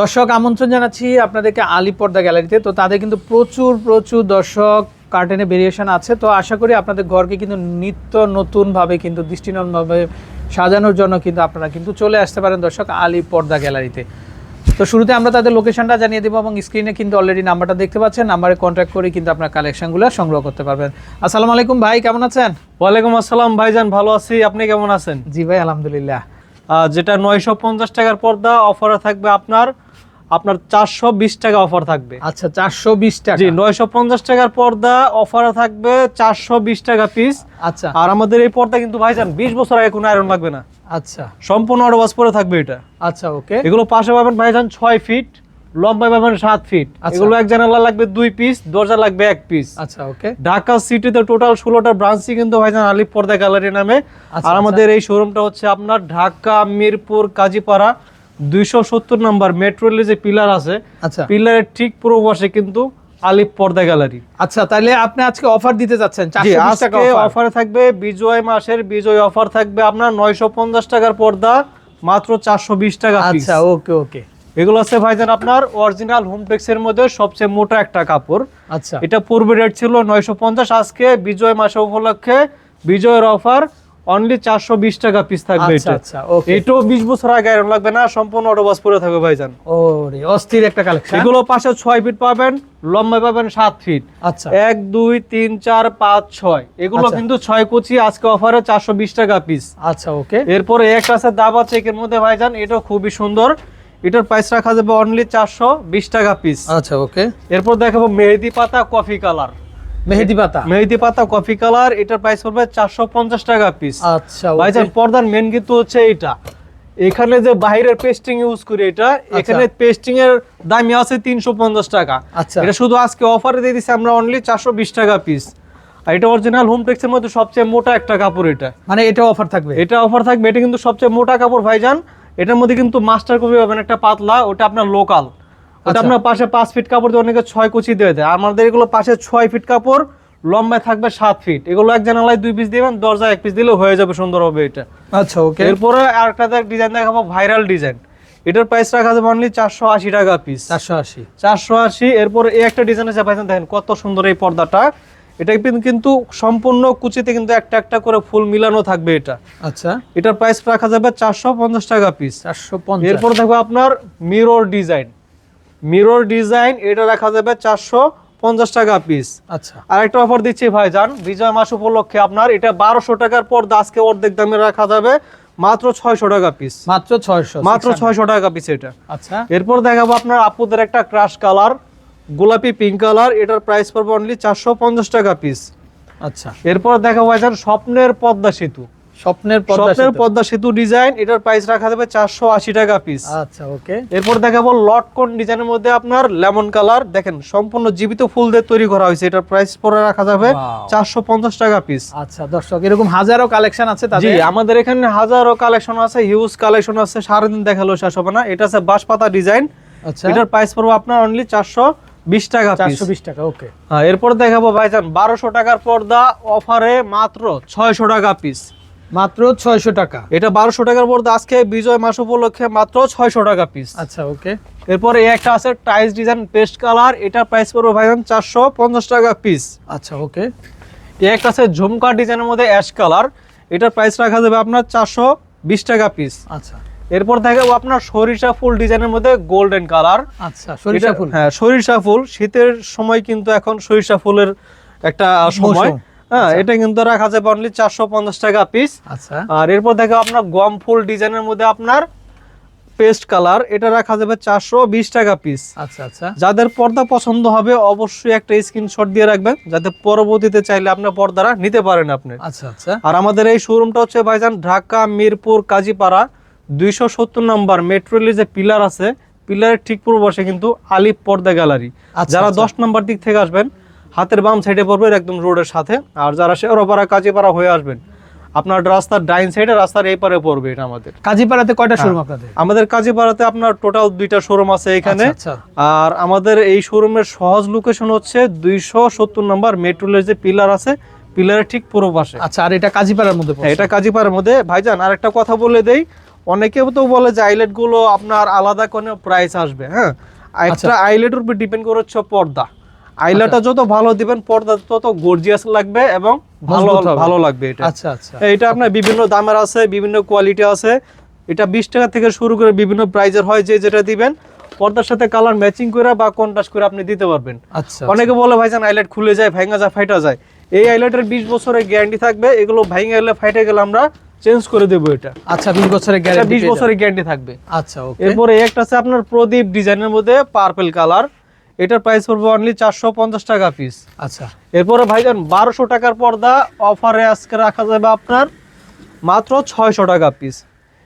দর্শক আমন্ত্রণ জানাচ্ছি আপনাদেরকে আলী পর্দা গ্যালারিতে। তো তাদের কিন্তু প্রচুর প্রচুর দর্শক কার্টেনে ভেরিয়েশন আছে। তো আশা করি আপনাদের ঘরকে কিন্তু নিত্য নতুনভাবে কিন্তু দৃষ্টিনন্দনভাবে সাজানোর জন্য কিন্তু আপনারা কিন্তু চলে আসতে পারেন দর্শক আলী পর্দা গ্যালারিতে। তো শুরুতে আমরা তাদের লোকেশনটা জানিয়ে দেবো এবং স্ক্রিনে কিন্তু অলরেডি নাম্বারটা দেখতে পাচ্ছেন। নাম্বারে কন্ট্যাক্ট করে কিন্তু আপনার কালেকশনগুলো সংগ্রহ করতে পারবেন। আসসালামু আলাইকুম ভাই কেমন আছেন? ওয়ালাইকুম আসসালাম ভাইজান ভালো আছি। আপনি কেমন আছেন? জি ভাই আলহামদুলিল্লাহ। যেটা নয়শো পঞ্চাশ টাকার পর্দা অফারে থাকবে আপনার আপনার চারশো বিশ টাকা অফার থাকবে। আচ্ছা চারশো বিশ টাকা। জি নয়শো পঞ্চাশ টাকার পর্দা অফার থাকবে চারশো বিশ টাকা পিস আচ্ছা। আর আমাদের এই পর্দা কিন্তু ভাইজান বিশ বছর আগে কোনো আয়রন লাগবে না। আচ্ছা। সম্পূর্ণ অডবাস পরে থাকবে এটা। আচ্ছা ওকে। এগুলো পাশে পাবেন ভাইজান ছয় ফিট লম্বায় পাবেন সাত ফিট আচ্ছা। এগুলো এক জানালা লাগবে দুই পিস দরজা লাগবে এক পিস আচ্ছা ওকে। ঢাকা সিটিতে টোটাল ষোলোটা ব্রাঞ্চই কিন্তু ভাইজান আলিপ পর্দা গ্যালারি নামে। আচ্ছা, আর আমাদের এই শোরুমটা হচ্ছে আপনার ঢাকা মিরপুর কাজীপাড়া। দুইশো সত্তর নাম্বার মেট্রো রেলের যে পিলার আছে আচ্ছা। পিলারের ঠিক পূর্ব পাশে কিন্তু আলিপ পর্দা গ্যালারি আচ্ছা তাহলে আপনি আজকে অফার দিতে যাচ্ছেন জি 420 টাকা আজকে অফার থাকবে বিজয় মাসের বিজয় অফার থাকবে আপনার নয়শো পঞ্চাশ টাকার পর্দা মাত্র চারশো বিশ টাকা আচ্ছা ওকে ওকে। এগুলো আছে ভাইজান আপনার অরিজিনাল হোমটেক্সের মধ্যে সবচেয়ে মোটা একটা কাপড়। আচ্ছা। এটা পূর্বে রেট ছিল নয়শো পঞ্চাশ আজকে বিজয় মাসে উপলক্ষে বিজয়ের অফার অনলি চারশো বিশ টাকা পিস থাকবে আচ্ছা এটা আচ্ছা এটাও বিশ বছর আগে আয়রন লাগবে না সম্পূর্ণ অটোবাস পরে থাকবে ভাইজান। ওরে অস্থির একটা কালেকশন এগুলো পাশে ছয় ফিট পাবেন লম্বায় পাবেন সাত ফিট আচ্ছা। এক দুই তিন চার পাঁচ ছয়। এগুলো আচ্ছা। কিন্তু ছয় কুচি আজকে অফারে চারশো বিশ টাকা পিস আচ্ছা ওকে এরপরে একটা আছে দাবা চেকের মধ্যে ভাইজান এটাও খুবই সুন্দর। এটার প্রাইস রাখা যাবে অনলি চারশো বিশ টাকা পিস আচ্ছা ওকে এরপর দেখাবো মেহেদি পাতা কফি কালার মেহেদি পাতা? মেহেদি পাতা কফি কালার এটার প্রাইস পড়বে চারশো পঞ্চাশ টাকা পিস আচ্ছা ভাইজান পর্দার মেন কিন্তু হচ্ছে এটা এখানে যে বাইরের পেস্টিং ইউজ করি এটা এখানে পেস্টিং এর দামই আছে তিনশো পঞ্চাশ টাকা। আচ্ছা। এটা শুধু আজকে অফারে দিয়ে দিচ্ছি আমরা অনলি চারশো বিশ টাকা পিস আর এটা অরিজিনাল হোমটেক্সের মধ্যে সবচেয়ে মোটা একটা কাপড় এটা। মানে এটা অফার থাকবে? এটা অফার থাকবে এটা কিন্তু সবচেয়ে মোটা কাপড় ভাইজান। এটার মধ্যে কিন্তু মাস্টার কপি পাবেন একটা পাতলা ওটা আপনার লোকাল ওটা আচ্ছা। আপনার পাশে পাঁচ ফিট কাপড় দিয়ে অনেকে ছয় কুচি দিয়ে দেয়। আমাদের এগুলো পাশে ছয় ফিট কাপড় লম্বায় থাকবে সাত ফিট এগুলো এক জানালায় দুই পিস দিবেন দরজা এক পিস দিলেও হয়ে যাবে সুন্দর হবে এটা। আচ্ছা ওকে এরপরে আরেকটা ডিজাইন দেখাবো ভাইরাল ডিজাইন এটার প্রাইস রাখা যাবে অনলি চারশো আশি টাকা পিস চারশো আশি। চারশো আশি এরপর এই একটা ডিজাইন আছে ভাইজান দেখেন কত সুন্দর এই পর্দাটা। এটা কিন্তু- কিন্তু সম্পূর্ণ কুচিতে কিন্তু একটা একটা করে ফুল মিলানো থাকবে এটা। আচ্ছা। এটার প্রাইস রাখা যাবে চারশো পঞ্চাশ টাকা পিস চারশো পঞ্চাশ। এরপর দেখব আপনার মিরর ডিজাইন মিরর ডিজাইন এটা রাখা যাবে চারশো পঞ্চাশ টাকা পিস আচ্ছা। আর একটা অফার দিচ্ছি ভাই যান বিজয় মাস উপলক্ষে আপনার এটা বারোশো টাকার পর আজকে অর্ধেক দামে রাখা যাবে মাত্র ছয়শো টাকা পিস মাত্র ছয়শো মাত্র ছয়শো টাকা পিস এটা। আচ্ছা। এরপর দেখাবো আপনার আপুদের একটা ক্রাশ কালার গোলাপি পিঙ্ক কালার এটার প্রাইস পড়বে অনলি চারশো পঞ্চাশ টাকা পিস আচ্ছা। এরপর দেখাবো ভাইজান স্বপ্নের পদ্মা সেতু। স্বপ্নের পদ্মা স্বপ্নের। পদ্মা সেতু ডিজাইন এটার প্রাইস রাখা যাবে চারশো আশি টাকা পিস আচ্ছা ওকে এরপর দেখাবো লটকন ডিজাইনের মধ্যে আপনার লেমন কালার দেখেন সম্পূর্ণ জীবিত ফুল দিয়ে তৈরি করা হয়েছে। এটার প্রাইস পরে রাখা যাবে চারশো পঞ্চাশ টাকা পিস আচ্ছা দর্শক এরকম হাজারো কালেকশন আছে জি আমাদের এখানে হাজারো কালেকশন আছে হিউজ কালেকশন আছে সারাদিন দেখাল শেষ হবে না। এটা আছে বাঁশপাতা ডিজাইন। আচ্ছা। এটার প্রাইস পড়বে আপনার অনলি চারশো বিশ টাকা চারশো বিশ টাকা ওকে হ্যাঁ এরপর দেখাবো ভাইজান বারোশো টাকার পর্দা অফারে মাত্র ছয়শো টাকা পিস মাত্র ছয়শো টাকা। এটা বারোশো টাকার পর্দা আজকে বিজয় মাস উপলক্ষে মাত্র ছয়শো টাকা পিস আচ্ছা ওকে। এরপর এই একটা আছে টাইলস ডিজাইন পেস্ট কালার এটা প্রাইস পড়বে ভাইজান চারশো পঞ্চাশ টাকা পিস আচ্ছা ওকে। এই একটা আছে ঝুমকা ডিজাইনের মধ্যে অ্যাশ কালার এটার প্রাইস রাখা যাবে আপনার চারশো বিশ টাকা পিস আচ্ছা। এরপর দেখাবো আপনার সরিষা ফুল ডিজাইনের মধ্যে গোল্ডেন কালার আচ্ছা সরিষা ফুল। হ্যাঁ সরিষা ফুল শীতের সময় কিন্তু এখন সরিষা ফুলের একটা সময়। হ্যাঁ এটা কিন্তু রাখা যাবে অনলি চারশো পঞ্চাশ টাকা পিস আচ্ছা। আর এরপর দেখো আপনার গম ফুল ডিজাইনের মধ্যে আপনার পেস্ট কালার এটা রাখা যাবে চারশো বিশ টাকা পিস আচ্ছা আচ্ছা। যাদের পর্দা পছন্দ হবে অবশ্যই একটা স্ক্রিনশট দিয়ে রাখবেন যাতে পরবর্তীতে চাইলে আপনার পর্দাটা নিতে পারেন আপনি। আচ্ছা আচ্ছা। আর আমাদের এই শোরুমটা হচ্ছে ভাইজান ঢাকা মিরপুর কাজীপাড়া দুইশো সত্তর নম্বর মেট্রোলের যে পিলার আছে পিলারের ঠিক পূর্ব পাশে কিন্তু আলিপ পর্দা গ্যালারি আচ্ছা, যারা আচ্ছা। দশ নম্বর দিক থেকে আসবেন হাতের বাম সাইডে পড়বে একদম রোডের সাথে। আর যারা শেওড়াপাড়া কাজীপাড়া হয়ে আসবেন আপনার রাস্তার ডাইন সাইডে রাস্তার এই পারে পড়বে এটা আমাদের। কাজীপাড়াতে কয়টা শোরুম আপনাদের? আমাদের কাজীপাড়াতে আপনার টোটাল দুইটা শোরুম আছে এখানে। আচ্ছা, আচ্ছা। আর আমাদের এই শোরুমের সহজ লোকেশন হচ্ছে দুইশো সত্তর নম্বর মেট্রোলের যে পিলার আছে পিলারের ঠিক পূর্ব পাশে। আচ্ছা আর এটা কাজীপাড়ার মধ্যে হ্যাঁ, এটা কাজীপাড়ার মধ্যে। ভাইজান আর একটা কথা বলে দেই অনেকে তো বলে যে আইলেটগুলো আপনার আলাদা কোনো প্রাইস আসবে হ্যাঁ? একটা আইলেটের উপর ডিপেন্ড করে হচ্ছে পর্দা। আইলেটটা যত ভালো দিবেন পর্দা তত গর্জিয়াস লাগবে এবং ভালো ভালো লাগবে এটা। আচ্ছা আচ্ছা। এটা আপনার বিভিন্ন দামের আছে বিভিন্ন কোয়ালিটি আছে। এটা বিশ টাকা থেকে শুরু করে বিভিন্ন প্রাইজের হয় যে যেটা দিবেন পর্দার সাথে কালার ম্যাচিং করে বা কন্ট্রাস্ট করে আপনি দিতে পারবেন। আচ্ছা অনেকে বলে ভাইজান আইলাইট খুলে যায় ভাঙা যায় ফাইটা যায়। এই আইলাইটের বিশ বছরের গ্যারান্টি থাকবে এগুলো ভাঙে গেলে ফাইটে গেলে আমরা চেঞ্জ করে দেবো এটা। আচ্ছা বিশ বছরের গ্যারান্টি বিশ বছরের গ্যারান্টি থাকবে। আচ্ছা ওকে এরপরে একটা আছে আপনার প্রদীপ ডিজাইনের মধ্যে পার্পল কালার এটার প্রাইস পড়বে অনলি চারশো পঞ্চাশ টাকা পিস আচ্ছা। এরপরে ভাইজান বারোশো টাকার পর্দা অফারে আজকে রাখা যাবে আপনার মাত্র ছয়শো টাকা পিস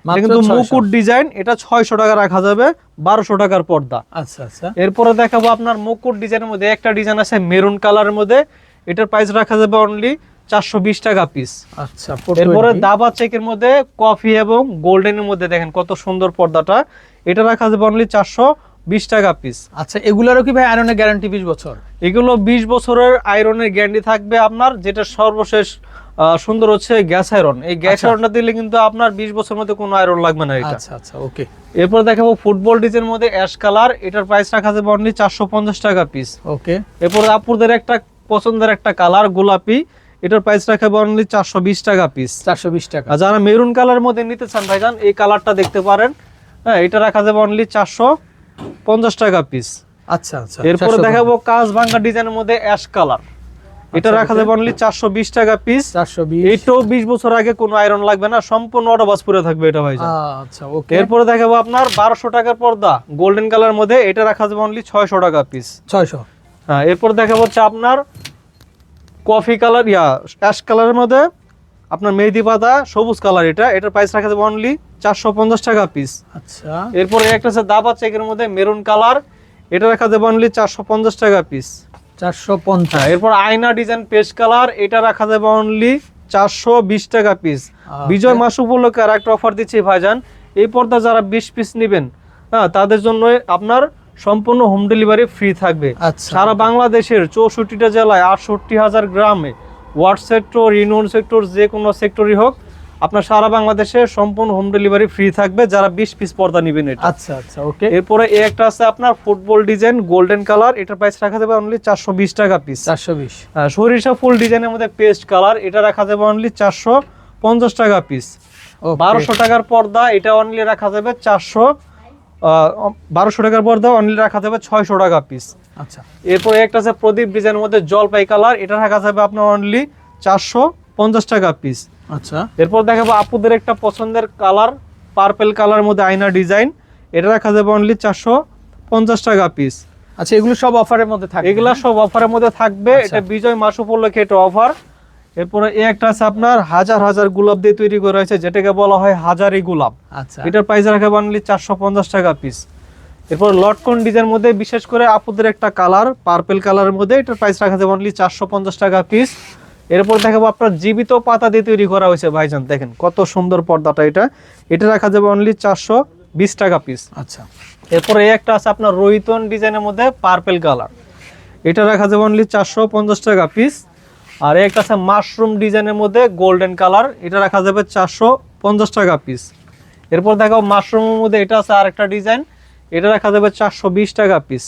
কিন্তু মুকুট ডিজাইন এটা ছয়শো টাকা রাখা যাবে বারোশো টাকার পর্দা। আচ্ছা আচ্ছা। এরপরে দেখাবো আপনার মুকুট ডিজাইনের মধ্যে একটা ডিজাইন আছে মেরুন কালারের মধ্যে এটার প্রাইস রাখা যাবে অনলি চারশো বিশ টাকা পিস আচ্ছা এরপরে দাবা চেকের মধ্যে কফি এবং গোল্ডেনের মধ্যে দেখেন কত সুন্দর পর্দাটা। এটা রাখা যাবে অনলি চারশো বিশ টাকা পিস আচ্ছা এগুলারও কি ভাই আয়রনের গ্যারান্টি বিশ বছর? এগুলো বিশ বছরের আয়রনের গ্যারান্টি থাকবে আপনার যেটা সর্বশেষ সুন্দর হচ্ছে গ্যাস আয়রন এই গ্যাস আচ্ছা। আয়রনটা দিলে কিন্তু আপনার বিশ বছর মধ্যে কোনো আয়রন লাগবে না এটা। আচ্ছা আচ্ছা ওকে এরপর দেখাবো ফুটবল ডিজের মধ্যে অ্যাশ কালার এটার প্রাইস রাখা যাবে অনলি চারশো পঞ্চাশ টাকা পিস ওকে এরপর আপুরদের একটা পছন্দের একটা কালার গোলাপি এটার প্রাইস রাখা অনলি চারশো বিশ টাকা পিস চারশো বিশ টাকা। আর যারা মেরুন কালার মধ্যে নিতে চান ভাইজান এই কালারটা দেখতে পারেন। হ্যাঁ এটা রাখা যাবে অনলি চারশো। পঞ্চাশ টাকা পিস আচ্ছা আচ্ছা এরপরে দেখাবো কাজ ভাঙ্গা ডিজাইনের মধ্যে অ্যাশ কালার এটা রাখা যাবে অনলি চারশো বিশ টাকা পিস চারশো বিশ। এইটাও বিশ বছর আগে কোনো আয়রন লাগবে না সম্পূর্ণ অটোবাস পুরে থাকবে এটা ভাই আচ্ছা ওকে। এরপরে দেখাবো আপনার বারোশো টাকার পর্দা গোল্ডেন কালার মধ্যে এটা রাখা যাবে অনলি ছয়শো টাকা পিস ছয়শো। হ্যাঁ এরপর দেখাবো হচ্ছে আপনার কফি কালার ইয়া অ্যাশ কালারের মধ্যে আপনার মেহেদি পাতা সবুজ কালার এটা। এটার প্রাইস রাখা যাবে অনলি চারশো পঞ্চাশ টাকা পিস আচ্ছা। এরপরে একটা আছে দাবা চেকের মধ্যে মেরুন কালার এটা রাখা যাবে অনলি চারশো পঞ্চাশ টাকা পিস চারশো পঞ্চাশ। হ্যাঁ এরপর আয়না ডিজাইন পেস্ট কালার এটা রাখা যাবে অনলি চারশো বিশ টাকা পিস বিজয় মাস উপলক্ষে আর একটা অফার দিচ্ছি ভাইজান। এই পর্দা যারা বিশ পিস নেবেন হ্যাঁ তাদের জন্য আপনার সম্পূর্ণ হোম ডেলিভারি ফ্রি থাকবে। আচ্ছা। সারা বাংলাদেশের চৌষট্টিটা জেলায় আটষট্টি হাজার গ্রামে ওয়ার্ড সেক্টর ইউনিয়ন সেক্টর যে কোনো সেক্টরই হোক আপনার সারা বাংলাদেশে সম্পূর্ণ হোম ডেলিভারি ফ্রি থাকবে যারা বিশ পিস পর্দা নেবেন এটা। আচ্ছা আচ্ছা ওকে এরপরে এই একটা আছে আপনার ফুটবল ডিজাইন গোল্ডেন কালার এটার প্রাইস রাখা যাবে অনলি চারশো বিশ টাকা পিস চারশো বিশ। সরিষা ফুল ডিজাইনের মধ্যে পেস্ট কালার এটা রাখা যাবে অনলি চারশো পঞ্চাশ টাকা পিস বারোশো টাকার পর্দা এটা অনলি রাখা যাবে চারশো বারোশো টাকার পর্দা অনলি রাখা যাবে ছয়শো টাকা পিস আচ্ছা। এরপরে একটা আছে প্রদীপ ডিজাইনের মধ্যে জলপাই কালার। এটা রাখা যাবে আপনার অনলি চারশো পঞ্চাশ টাকা পিস আচ্ছা। এরপর দেখাবো আপুদের একটা পছন্দের কালার পার্পেল কালার মধ্যে আয়না ডিজাইন। এটা রাখা যাবে অনলি চারশো পঞ্চাশ টাকা পিস আচ্ছা এগুলো সব অফারের মধ্যে থাকে এগুলা সব অফারের মধ্যে থাকবে। আচ্ছা। এটা বিজয় মাস উপলক্ষে এটা অফার। এরপরে এই একটা আছে আপনার হাজার হাজার গোলাপ দিয়ে তৈরি করা হয়েছে যেটাকে বলা হয় হাজারি গোলাপ। আচ্ছা। এটার প্রাইস রাখা অনলি চারশো পঞ্চাশ টাকা পিস এরপর লটকন ডিজাইন মধ্যে বিশেষ করে আপুদের একটা কালার পার্পেল কালারের মধ্যে। এটার প্রাইস রাখা যাবে অনলি চারশো পঞ্চাশ টাকা পিস এরপর দেখাবো আপনার জীবিত পাতা দিয়ে তৈরি করা হয়েছে ভাইজান দেখেন কত সুন্দর পর্দাটা এটা। এটা রাখা যাবে অনলি চারশো বিশ টাকা পিস আচ্ছা। এরপরে এই একটা আছে আপনার রোহিতন ডিজাইনের মধ্যে পার্পেল কালার এটা রাখা যাবে অনলি চারশো পঞ্চাশ টাকা পিস আর এই একটা আছে মাশরুম ডিজাইনের মধ্যে গোল্ডেন কালার এটা রাখা যাবে চারশো পঞ্চাশ টাকা পিস এরপর দেখো মাশরুমের মধ্যে এটা আছে আরেকটা ডিজাইন। এটা রাখা যাবে চারশো বিশ টাকা পিস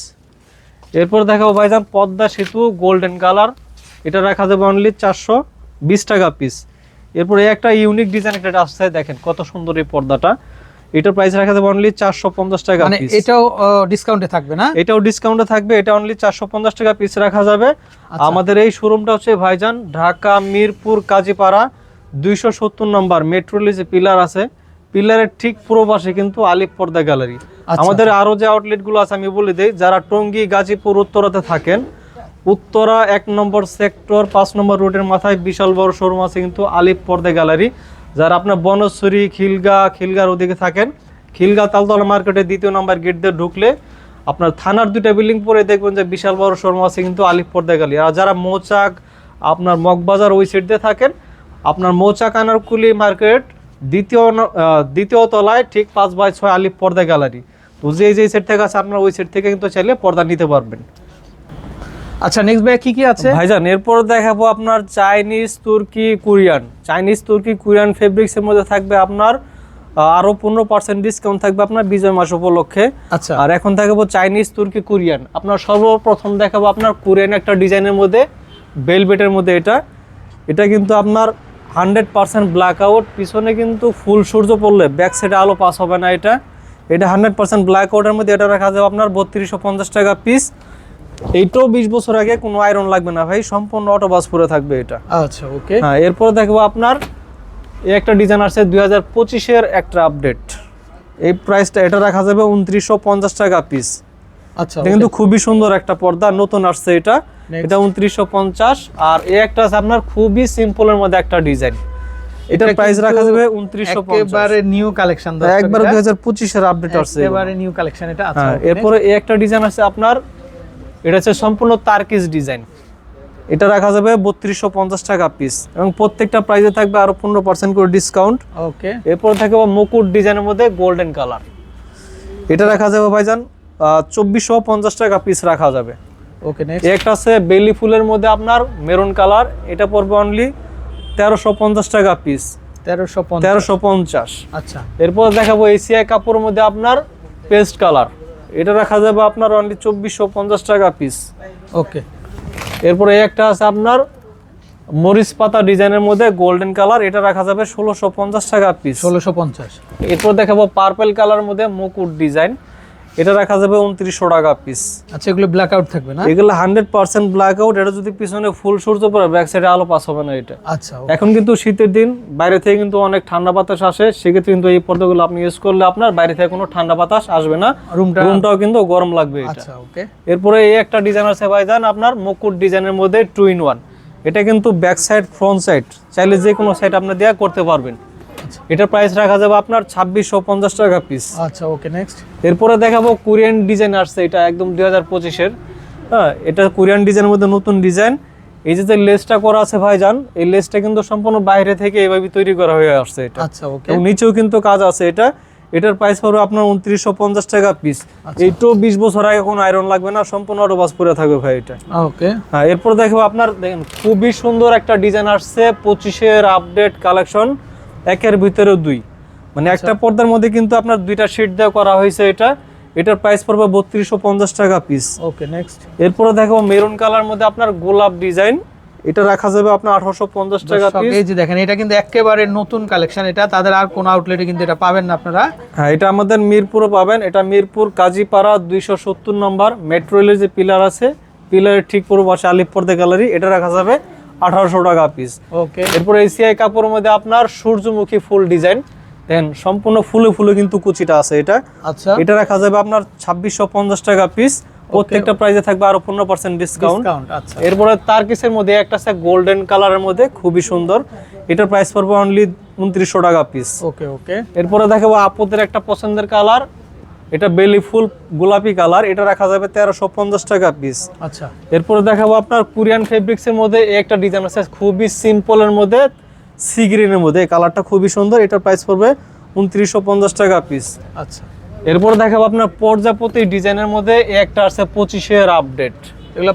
এরপর দেখাবো ভাইজান পদ্মা সেতু গোল্ডেন কালার এটা রাখা যাবে অনলি চারশো বিশ টাকা পিস এরপরে একটা ইউনিক ডিজাইন একটা আসছে দেখেন কত সুন্দর এই পর্দাটা। এটার প্রাইস রাখা যাবে অনলি চারশো পঞ্চাশ টাকা মানে এটাও ডিসকাউন্টে থাকবে না? এটাও ডিসকাউন্টে থাকবে এটা অনলি চারশো পঞ্চাশ টাকা পিস রাখা যাবে। আচ্ছা। আমাদের এই শোরুমটা হচ্ছে ভাইজান ঢাকা মিরপুর কাজীপাড়া দুইশো সত্তর নম্বর। মেট্রোলি যে পিলার আছে। পিলারের ঠিক পূর্ব পাশে কিন্তু আলিফ পর্দা গ্যালারি। আচ্ছা। আমাদের আরও যে আউটলেটগুলো আছে আমি বলে দিই যারা টঙ্গী গাজীপুর উত্তরাতে থাকেন উত্তরা এক নম্বর সেক্টর পাঁচ নম্বর রোডের মাথায় বিশাল বড় শোরুম আছে কিন্তু আলিফ পর্দা গ্যালারি। যারা আপনার বনশ্বরী খিলগা খিলগার ওদিকে থাকেন খিলগা তালতলা মার্কেটের দ্বিতীয় নম্বর গেট দিয়ে ঢুকলে আপনার থানার দুইটা বিল্ডিং পরে দেখবেন যে বিশাল বড় শোরুম আছে কিন্তু আলিফ পর্দা গ্যালারি। আর যারা মৌচাক আপনার মগবাজার ওই সাইড দিয়ে থাকেন আপনার মৌচাক আনারকুলি মার্কেট দ্বিতীয় দ্বিতীয় তলায় ঠিক পাঁচ বাই ছয় আলিফ পর্দা গ্যালারি। তো যে যে সেট থেকে আছে আপনার ওই সেট থেকে কিন্তু চাইলে পর্দা নিতে পারবেন। আচ্ছা নেক্সট ভাই কি কি আছে? ভাইজান এরপর দেখাবো আপনার চাইনিজ তুর্কি কোরিয়ান চাইনিজ তুর্কি কোরিয়ান ফেব্রিক্স এর মধ্যে থাকবে আপনার আরও পনেরো পার্সেন্ট ডিসকাউন্ট থাকবে আপনার বিজয় মাস উপলক্ষে। আচ্ছা। আর এখন দেখাবো চাইনিজ তুর্কি কোরিয়ান আপনার সর্বপ্রথম দেখাবো আপনার কোরিয়ান একটা ডিজাইনের মধ্যে বেলভেটের মধ্যে এটা। এটা কিন্তু আপনার হান্ড্রেড পার্সেন্ট ব্ল্যাক আউট পিছনে কিন্তু ফুল সূর্য পড়লে ব্যাক সাইডে আলো পাস হবে না এটা। এটা হান্ড্রেড পার্সেন্ট ব্ল্যাক আউটের মধ্যে এটা রাখা যাবে আপনার বত্রিশশো পঞ্চাশ টাকা পিস। এইটাও বিশ বছর আগে কোনো আয়রন লাগবে না ভাই সম্পূর্ণ অটোবাস পরে থাকবে এটা। আচ্ছা ওকে। হ্যাঁ এরপরে দেখব আপনার এই একটা ডিজাইন আসছে দুই হাজার পঁচিশের একটা আপডেট। এই প্রাইসটা এটা রাখা যাবে উনত্রিশশো পঞ্চাশ টাকা পিস। আচ্ছা কিন্তু খুবই সুন্দর একটা পর্দা নতুন আসছে এটা। এটা উনত্রিশশো পঞ্চাশ আর এই একটা আছে আপনার খুবই সিম্পলের মধ্যে একটা ডিজাইন। এটার প্রাইস রাখা যাবে উনত্রিশশো একেবারে নিউ কালেকশন একবার দুই হাজার পঁচিশের আপডেট আসছে। একেবারে নিউ কালেকশন এটা আচ্ছা হ্যাঁ এরপরে এই একটা ডিজাইন আছে আপনার এটা হচ্ছে সম্পূর্ণ তার্কিস ডিজাইন এটা রাখা যাবে বত্রিশশো পঞ্চাশ টাকা পিস এবং প্রত্যেকটা প্রাইসে থাকবে আরও পনেরো পার্সেন্ট করে ডিসকাউন্ট ওকে। এরপর থাকবে মুকুট ডিজাইনের মধ্যে গোল্ডেন কালার এটা রাখা যাবে ভাইজান চব্বিশশো পঞ্চাশ টাকা পিস রাখা যাবে। ওকে একটা আছে বেলি ফুলের মধ্যে আপনার মেরুন কালার এটা পড়বে অনলি তেরোশো পঞ্চাশ টাকা পিস তেরোশো তেরোশো পঞ্চাশ। আচ্ছা। এরপর দেখাবো এসিআই কাপড়ের মধ্যে আপনার পেস্ট কালার এটা রাখা যাবে আপনার অনলি চব্বিশশো পঞ্চাশ টাকা পিস ওকে এরপরে একটা আছে আপনার মরিচ পাতা ডিজাইনের মধ্যে গোল্ডেন কালার এটা রাখা যাবে ষোলোশো পঞ্চাশ টাকা পিস ষোলোশো পঞ্চাশ। এরপর দেখাবো পার্পেল কালার মধ্যে মুকুট ডিজাইন এটা রাখা যাবে উনত্রিশশো টাকা পিস আচ্ছা এগুলো ব্ল্যাক আউট থাকবে না? এগুলো হান্ড্রেড পার্সেন্ট ব্ল্যাক আউট এটা যদি পিছনে ফুল সূর্য পড়ে ব্যাক সাইডে আলো পাস হবে না এটা। আচ্ছা এখন কিন্তু শীতের দিন বাইরে থেকে কিন্তু অনেক ঠান্ডা বাতাস আসে সেক্ষেত্রে কিন্তু এই পর্দাগুলো আপনি ইউজ করলে আপনার বাইরে থেকে কোনো ঠান্ডা বাতাস আসবে না। রুমটা রুমটাও কিন্তু গরম লাগবে এটা। আচ্ছা ওকে এরপরে এই একটা ডিজাইন আছে ভাইজান আপনার মুকুট ডিজাইনের মধ্যে টু ইন ওয়ান এটা কিন্তু ব্যাক সাইড ফ্রন্ট সাইড চাইলে যে কোনো সাইড আপনি দেওয়া করতে পারবেন। আচ্ছা। এটার প্রাইস রাখা যাবে আপনার ছাব্বিশশো পঞ্চাশ টাকা পিস আচ্ছা ওকে নেক্সট এরপরে দেখাবো কোরিয়ান ডিজাইন আসছে এটা একদম দুই হাজার পঁচিশের। হ্যাঁ এটা কোরিয়ান ডিজাইনের মধ্যে নতুন ডিজাইন এই যে লেসটা করা আছে ভাইজান এই লেসটা কিন্তু সম্পূর্ণ বাইরে থেকে এইভাবে তৈরি করা হয়ে আসছে এটা। আচ্ছা ওকে এবং নিচেও কিন্তু কাজ আছে এটা। এটার প্রাইস পড়বে আপনার উনত্রিশশো পঞ্চাশ টাকা পিস এইটাও বিশ বছর আগে কোনো আয়রন লাগবে না সম্পূর্ণ আরও অটোবাস পরে থাকবে ভাই এটা। ওকে হ্যাঁ এরপর দেখো আপনার দেখেন খুবই সুন্দর একটা ডিজাইন আসছে পঁচিশের আপডেট কালেকশন একের ভিতরে দুই। মানে একটা পর্দার মধ্যে কিন্তু আপনার দুইটা শিট দেওয়া করা হয়েছে এটা। এটার প্রাইস পড়বে বত্রিশশো পঞ্চাশ টাকা পিস ওকে নেক্সট এরপরে দেখো মেরুন কালার মধ্যে আপনার গোলাপ ডিজাইন এটা রাখা যাবে আপনার আঠারোশো পঞ্চাশ টাকা পিস এই যে দেখেন এটা কিন্তু একেবারে নতুন কালেকশন এটা। তাদের আর কোন আউটলেটে কিন্তু এটা পাবেন না আপনারা। হ্যাঁ এটা আমাদের মিরপুরে পাবেন। এটা মিরপুর কাজীপাড়া দুইশো সত্তর নম্বর। মেট্রো রেলের যে পিলার আছে পিলারের ঠিক পূর্ব পাশে আলিপ গ্যালারি এটা রাখা যাবে। আঠারোশো টাকা পিস ওকে এরপর এসিআই কাপড়ের মধ্যে আপনার সূর্যমুখী ফুল ডিজাইন দেখেন সম্পূর্ণ ফুলে ফুলে কিন্তু কুচিটা আছে এটা। আচ্ছা। এটা রাখা যাবে আপনার ছাব্বিশশো পঞ্চাশ টাকা পিস প্রত্যেকটা প্রাইসে থাকবে আরও পনেরো পার্সেন্ট ডিসকাউন্ট ডিসকাউন্ট আচ্ছা। এরপরে তার কিসের মধ্যে একটা আছে গোল্ডেন কালারের মধ্যে খুবই সুন্দর। এটার প্রাইস পড়বে অনলি উনত্রিশশো টাকা পিস ওকে ওকে এরপরে দেখাবো আপুদের একটা পছন্দের কালার এটা বেলি ফুল গোলাপি কালার। এটা রাখা যাবে তেরোশো পঞ্চাশ টাকা পিস আচ্ছা। এরপরে দেখাবো আপনার কোরিয়ান ফেব্রিক্সের মধ্যে একটা ডিজাইন আছে খুবই সিম্পলের মধ্যে সি গ্রিনের মধ্যে। কালারটা খুবই সুন্দর এটার প্রাইস পড়বে উনত্রিশশো পঞ্চাশ টাকা পিস আচ্ছা। এরপর দেখাবো আপনার প্রজাপতি ডিজাইনের মধ্যে একটা আছে পঁচিশের আপডেট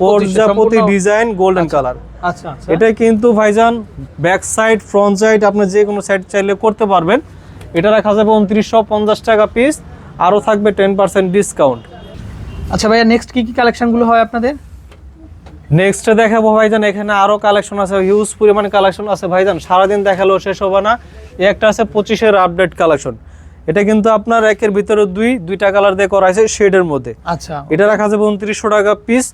25 ডিজাইন গোল্ডেন কালার আচ্ছা। আচ্ছা এটা কিন্তু ভাইজান ব্যাক সাইড ফ্রন্ট সাইড আপনি যে কোনো সাইড চাইলে করতে পারবেন। এটা রাখা যাবে উনত্রিশশো পঞ্চাশ টাকা পিস আরও থাকবে টেন পার্সেন্ট ডিসকাউন্ট আচ্ছা ভাইয়া নেক্সট কী কী কালেকশনগুলো হয় আপনাদের? নেক্সটে দেখাবো ভাইজান এখানে আরও কালেকশন আছে হিউজ পরিমাণ কালেকশন আছে ভাইজান। সারাদিন দেখালেও শেষ হবে না। একটা আছে পঁচিশের আপডেট কালেকশন এটা কিন্তু আপনার একের ভিতরে দুই দুইটা কালার দিয়ে করা হয়েছে শেডের মধ্যে। আচ্ছা। এটা রাখা যাবে উনত্রিশশো টাকা পিস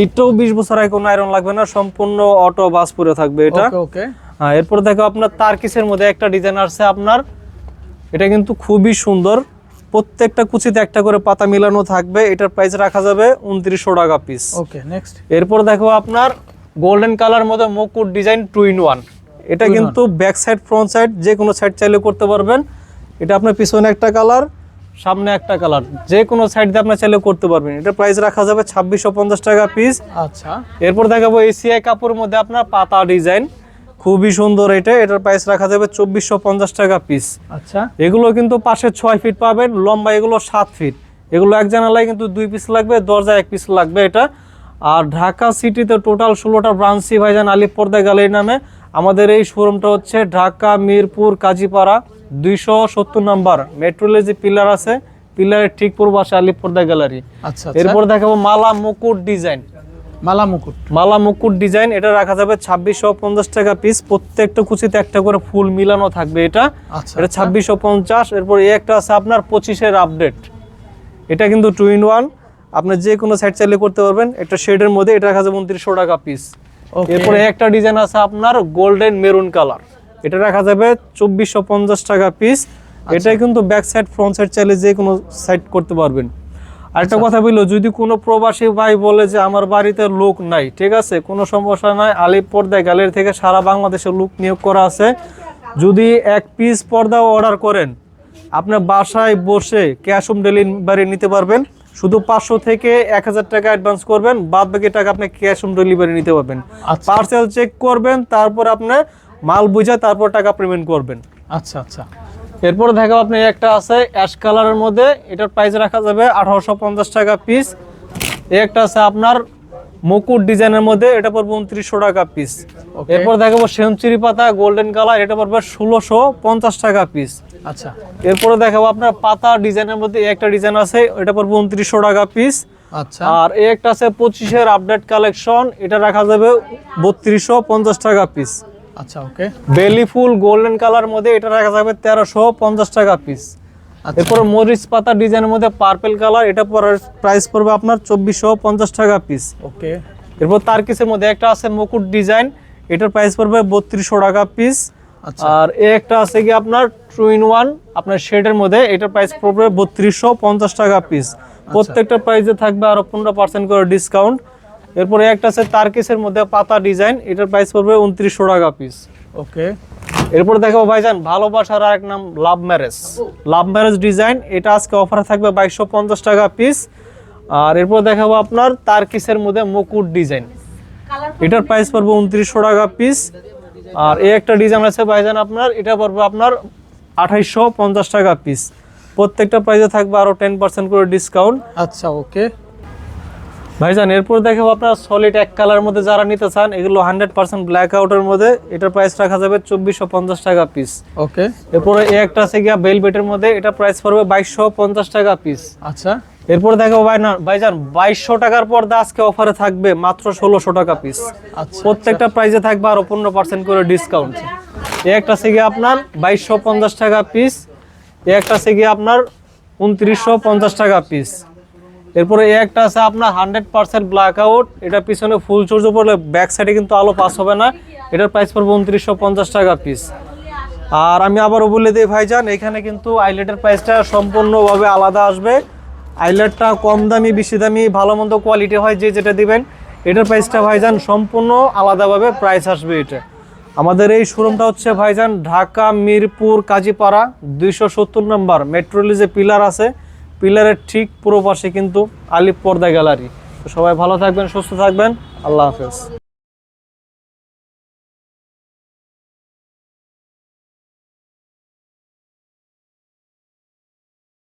এইটাও বিশ বছর আগে কোনো আয়রন লাগবে না সম্পূর্ণ অটো বাস পরে থাকবে এটা। ওকে ওকে হ্যাঁ এরপর দেখো আপনার তারকিসের মধ্যে একটা ডিজাইন আসছে আপনার। এটা কিন্তু খুবই সুন্দর। প্রত্যেকটা কুচিতে একটা করে পাতা মিলানো থাকবে। এটার প্রাইস রাখা যাবে উনত্রিশশো টাকা পিস ওকে নেক্সট এরপর দেখো আপনার গোল্ডেন কালার মধ্যে মুকুট ডিজাইন টু ইন ওয়ান এটা কিন্তু ব্যাক সাইড ফ্রন্ট সাইড যে কোনো সাইড চাইলে করতে পারবেন। এটা আপনার পিছনে একটা কালার সামনে একটা কালার যে কোনো সাইড দিয়ে আপনার চাইলে করতে পারবেন। এটা প্রাইস রাখা যাবে ছাব্বিশশো পঞ্চাশ টাকা পিস আচ্ছা। এরপর দেখাবো এসিআই কাপড়ের মধ্যে আপনার পাতা ডিজাইন খুবই সুন্দর এটা এটার প্রাইস রাখা যাবে চব্বিশশো পঞ্চাশ টাকা পিস আচ্ছা। এগুলো কিন্তু পাশে ছয় ফিট পাবেন লম্বা এগুলো সাত ফিট এগুলো এক জানালায় কিন্তু দুই পিস লাগবে দরজায় এক পিস লাগবে এটা। আর ঢাকা সিটিতে টোটাল ষোলোটা ব্রাঞ্চি ভাইজান আলিপ পর্দা গ্যালারি নামে। আমাদের এই শোরুমটা হচ্ছে ঢাকা মিরপুর কাজীপাড়া দুইশো সত্তর নাম্বার। মেট্রোলের যে পিলার আছে পিলারের ঠিক পূর্ব পাশে আলিপ পর্দা গ্যালারি আচ্ছা। এরপর দেখাবো মালা মুকুট ডিজাইন মালা মুকুট মালা মুকুট ডিজাইন এটা রাখা যাবে ছাব্বিশশো পঞ্চাশ টাকা পিস প্রত্যেকটা কুচিতে একটা করে ফুল মিলানো থাকবে এটা। আচ্ছা এটা ছাব্বিশশো পঞ্চাশ এরপর এই একটা আছে আপনার পঁচিশের আপডেট এটা কিন্তু টু ইন ওয়ান আপনি যে কোনো সাইড চাইলে করতে পারবেন। একটা শেডের মধ্যে এটা রাখা যাবে উনত্রিশশো টাকা পিস এরপরে একটা ডিজাইন আছে আপনার গোল্ডেন মেরুন কালার এটা রাখা যাবে চব্বিশশো পঞ্চাশ টাকা পিস আচ্ছা। এটাই কিন্তু ব্যাক সাইড ফ্রন্ট সাইড চাইলে যে কোনো সাইড করতে পারবেন। আরেকটা আচ্ছা। কথা বলল যদি কোনো প্রবাসী ভাই বলে যে আমার বাড়িতে লোক নাই ঠিক আছে? কোনো সমস্যা নাই আলিপ পর্দায় গ্যালারি থেকে সারা বাংলাদেশে লোক নিয়োগ করা আছে। যদি এক পিস পর্দা অর্ডার করেন আপনার বাসায় বসে ক্যাশ অন ডেলিভারি নিতে পারবেন। শুধু পাঁচশো থেকে এক হাজার টাকা অ্যাডভান্স করবেন বাদ বাকি টাকা আপনি ক্যাশ অন ডেলিভারি নিতে পারবেন। আচ্ছা। পার্সেল চেক করবেন তারপর আপনি মাল বুঝে তারপর টাকা পেমেন্ট করবেন। আচ্ছা আচ্ছা। এরপর দেখা আপনি একটা আছে অ্যাশ কালারের মধ্যে। এটার প্রাইস রাখা যাবে আঠারোশো পঞ্চাশ টাকা পিস একটা আছে আপনার মুকুট ডিজাইনের মধ্যে এটা পড়বে উনত্রিশশো টাকা পিস এরপর দেখাবো সেঞ্চুরি পাতা গোল্ডেন কালার এটা পড়বে ষোলোশো পঞ্চাশ টাকা পিস আচ্ছা। এরপরে দেখাবো আপনার পাতা ডিজাইনের মধ্যে একটা ডিজাইন আছে এটা পড়বে উনত্রিশশো টাকা পিস আচ্ছা। আর এই একটা আছে পঁচিশের আপডেট কালেকশন এটা রাখা যাবে বত্রিশশো পঞ্চাশ টাকা পিস আচ্ছা ওকে বেলি ফুল গোল্ডেন কালার মধ্যে এটা রাখা যাবে তেরোশো পঞ্চাশ টাকা পিস আচ্ছা। এরপরে মরিচ পাতা ডিজাইনের মধ্যে পার্পেল কালার এটা প্রাইস পড়বে আপনার চব্বিশশো পঞ্চাশ টাকা পিস ওকে এরপর তার কিসের মধ্যে একটা আছে মুকুট ডিজাইন এটার প্রাইস পড়বে বত্রিশশো টাকা পিস আচ্ছা। আর এ একটা আছে কি আপনার টু ইন ওয়ান আপনার শেডের মধ্যে এটার প্রাইস পড়বে বত্রিশশো পঞ্চাশ টাকা পিস প্রত্যেকটা প্রাইসে থাকবে আরও পনেরো পার্সেন্ট করে ডিসকাউন্ট এরপরে একটা আছে তারকিসের মধ্যে পাতা ডিজাইন এটার প্রাইস পড়বে উনত্রিশশো টাকা পিস ওকে এরপর দেখো ভাইজান ভালোবাসার আরেক নাম love marriage love marriage design এটা আজকে অফারে থাকবে বাইশশো পঞ্চাশ টাকা পিস আর এরপর দেখাবো আপনার তারকিসের মধ্যে মুকুট ডিজাইন এটার প্রাইস পড়বে উনত্রিশশো টাকা পিস আর এই একটা ডিজাইন আছে ভাইজান আপনার এটা পড়বে আপনার আঠাইশশো পঞ্চাশ টাকা পিস প্রত্যেকটা প্রাইসে থাকবে আরও টেন পার্সেন্ট করে ডিসকাউন্ট আচ্ছা ওকে ভাইজান এরপর দেখাবো আপনার সলিড এক কালার মধ্যে যারা নিতে চান এগুলো হান্ড্রেড পার্সেন্ট ব্ল্যাক আউটের মধ্যে। এটার প্রাইস রাখা যাবে চব্বিশশো পঞ্চাশ টাকা পিস ওকে এরপরে এই একটা আছে গিয়া বেলভেটের মধ্যে এটা প্রাইস পড়বে বাইশশো পঞ্চাশ টাকা পিস আচ্ছা। এরপর দেখো ভাই না ভাইজান বাইশশো টাকার পর্দা আজকে অফারে থাকবে মাত্র ষোলোশো টাকা পিস আচ্ছা। প্রত্যেকটা প্রাইসে থাকবে আরও পনেরো পার্সেন্ট করে ডিসকাউন্ট এই একটা আছে গিয়ে আপনার বাইশশো পঞ্চাশ টাকা পিস এই একটা আছে গিয়ে আপনার উনত্রিশশো পঞ্চাশ টাকা পিস এরপরে এই একটা আছে আপনার হান্ড্রেড পার্সেন্ট ব্ল্যাক আউট এটা পিছনে ফুল চর্য পড়লে ব্যাক সাইডে কিন্তু আলো পাস হবে না। এটার প্রাইস পড়বে উনত্রিশশো পঞ্চাশ টাকা পিস আর আমি আবারও বলে দিই ভাইজান, এখানে কিন্তু আইলেটের প্রাইসটা সম্পূর্ণভাবে আলাদা আসবে। আইলেটটা কম দামি, বেশি দামি, ভালো মন্দ কোয়ালিটি হয় যে যেটা দিবেন, এটার প্রাইসটা ভাইজান সম্পূর্ণ আলাদাভাবে প্রাইস আসবে এটা। আমাদের এই শোরুমটা হচ্ছে ভাইজান ঢাকা, মিরপুর, কাজীপাড়া, দুইশো সত্তর নম্বর। মেট্রোলি যে পিলার আছে। পিলারের ঠিক পুরো পাশে কিন্তু আলিপ পর্দা গ্যালারি। তো সবাই ভালো থাকবেন, সুস্থ থাকবেন। আল্লাহ হাফেজ।